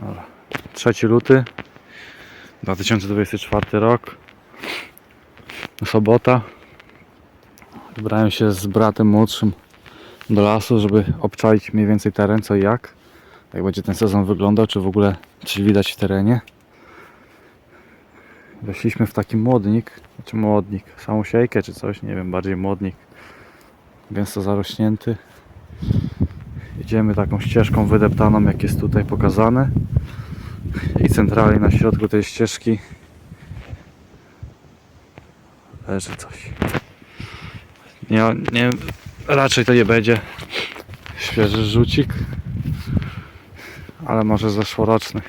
Dobra. 3 luty 2024 rok. Sobota. Wybrałem się z bratem młodszym do lasu, żeby obczaić mniej więcej teren, co i jak. Jak będzie ten sezon wyglądał, czy w ogóle coś widać w terenie. Weszliśmy w taki młodnik, czy młodnik, samą siejkę czy coś, nie wiem, bardziej młodnik. Gęsto zarośnięty. Idziemy taką ścieżką wydeptaną, jak jest tutaj pokazane. I centralnie na środku tej ścieżki leży coś. Nie, nie, raczej to nie będzie świeży rzucik, ale może zeszłoroczny.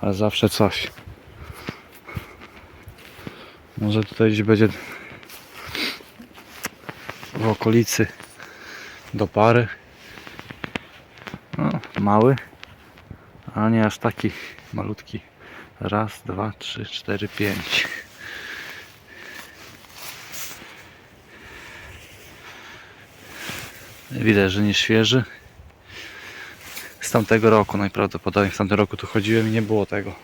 Ale zawsze coś. Może tutaj gdzieś będzie w okolicy do pary. No, mały, a nie aż taki malutki. Raz, dwa, trzy, cztery, pięć. Widać, że nie świeży. Z tamtego roku najprawdopodobniej. W tamtym roku tu chodziłem i nie było tego.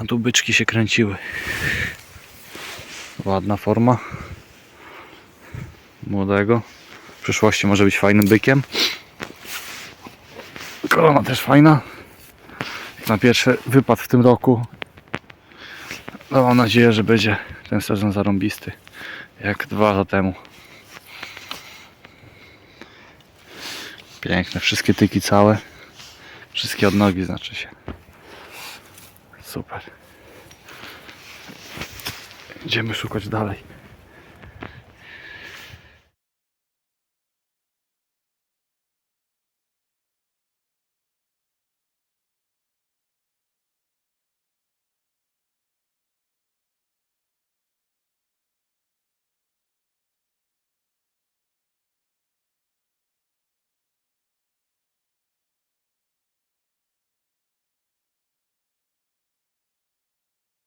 A tu byczki się kręciły. Ładna forma. Młodego. W przyszłości może być fajnym bykiem. Korona też fajna. Na pierwszy wypad w tym roku. No, mam nadzieję, że będzie ten sezon zarąbisty. Jak dwa lata temu. Piękne, wszystkie tyki całe. Wszystkie odnogi znaczy się. Super. Idziemy szukać dalej.